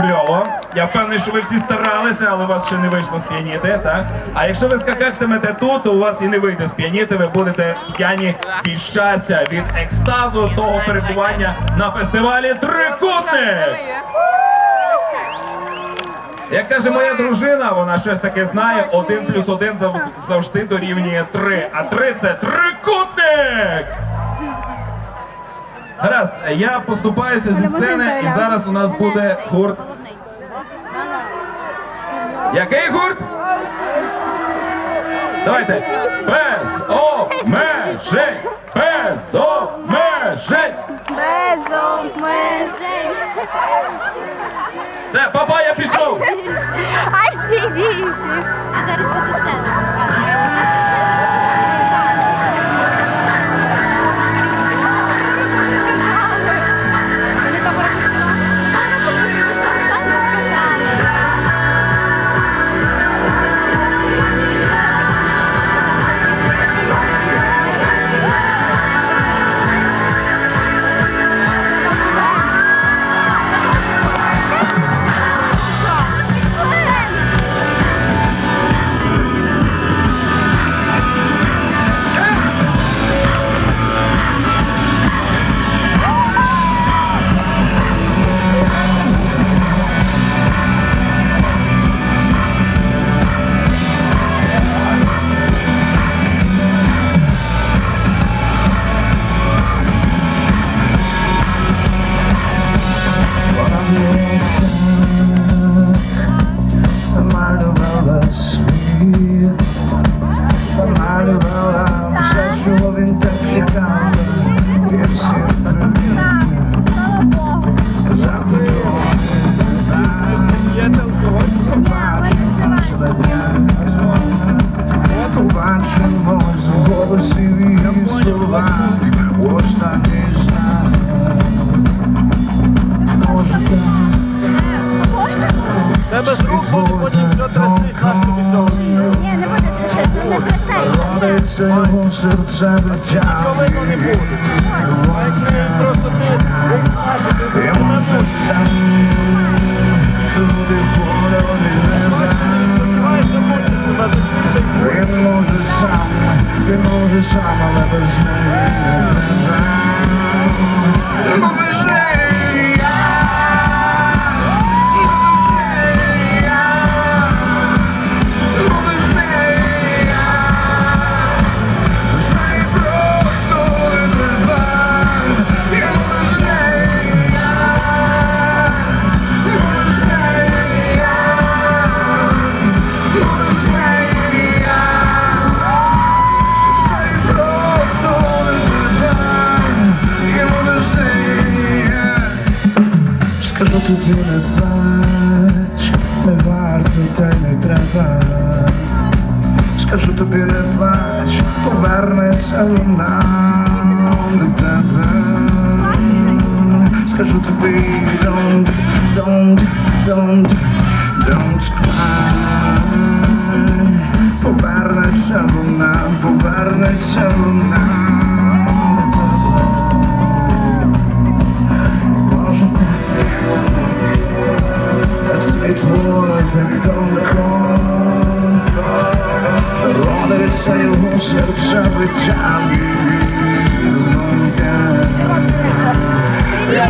кльово. Я впевнений, що ви всі старалися, але у вас ще не вийшло сп'яніти. Так? А якщо ви скакатимете тут, то у вас і не вийде сп'яніти, ви будете п'яні від щастя, від екстазу того перебування на фестивалі Трикутник! Як каже моя дружина, вона щось таке знає, один плюс один завжди дорівнює три. А три це трикутник! Гаразд, я поступаюся зі сцени, і зараз у нас буде гурт. Який гурт? Давайте. Без обмежень! Без обмежень! Без обмежень. Все, папа, я пішов! Ай, сидіть. А зараз буду сцена. Побачимо з голосів її слова, ось останній знак. Може так. Тебе з рук буде потім все трястись, наш тобі цього відео. Ні, не буде трясти, не трясти. Родиться його серце биття. Що видно не буде. А як ми просто ти наші, ти І будеш на туди він може сам, але без Тобі не плач, не варто та й не треба. Скажу тобі не плач, повернеться вона. Скажу тобі don't, don't, don't, don't cry. Повернеться вона, повернеться вона. Так світло, так далеко. Родиться його серце биття. Туди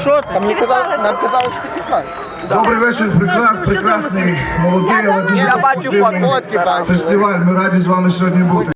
Що ти? Нам казали, нам казали, що ти пішла. Добрий вечір, прекрас, прекрасний, молодий, але дуже Я бачу фотки, фестиваль. Ми раді з вами сьогодні бути.